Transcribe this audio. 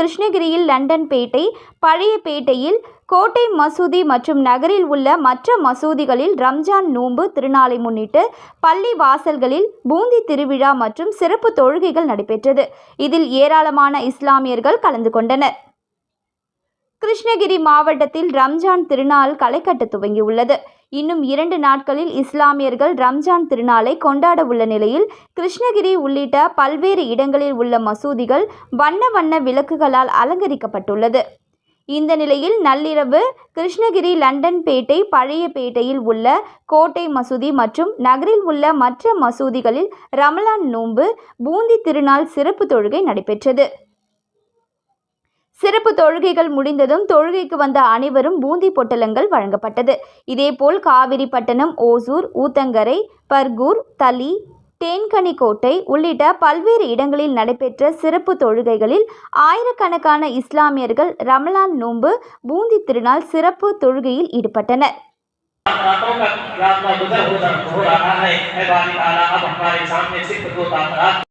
கிருஷ்ணகிரியில் லண்டன் பேட்டை பழைய பேட்டையில் கோட்டை மசூதி மற்றும் நகரில் உள்ள மற்ற மசூதிகளில் ரம்ஜான் நோன்பு திருநாளை முன்னிட்டு பள்ளி வாசல்களில் பூந்தி திருவிழா மற்றும் சிறப்பு தொழுகைகள் நடைபெற்றது. இதில் ஏராளமான இஸ்லாமியர்கள் கலந்து கொண்டனர். கிருஷ்ணகிரி மாவட்டத்தில் ரம்ஜான் திருநாள் களைகட்ட துவங்கியுள்ளது. இன்னும் இரண்டு நாட்களில் இஸ்லாமியர்கள் ரம்ஜான் திருநாளை கொண்டாட உள்ள நிலையில் கிருஷ்ணகிரி உள்ளிட்ட பல்வேறு இடங்களில் உள்ள மசூதிகள் வண்ண வண்ண விளக்குகளால் அலங்கரிக்கப்பட்டுள்ளது. இந்த நிலையில் நள்ளிரவு கிருஷ்ணகிரி லண்டன் பேட்டை பழைய பேட்டையில் உள்ள கோட்டை மசூதி மற்றும் நகரில் உள்ள மற்ற மசூதிகளில் ரமலான் நோன்பு பூந்தி திருநாள் சிறப்பு தொழுகை நடைபெற்றது. சிறப்பு தொழுகைகள் முடிந்ததும் தொழுகைக்கு வந்த அனைவரும் பூந்தி பொட்டலங்கள் வழங்கப்பட்டது. இதேபோல் காவிரிப்பட்டணம் ஓசூர் ஊத்தங்கரை பர்கூர் தளி தேன்கனிக்கோட்டை உள்ளிட்ட பல்வேறு இடங்களில் நடைபெற்ற சிறப்பு தொழுகைகளில் ஆயிரக்கணக்கான இஸ்லாமியர்கள் ரமலான் நோன்பு பூந்தி திருநாள் சிறப்பு தொழுகையில் ஈடுபட்டனர்.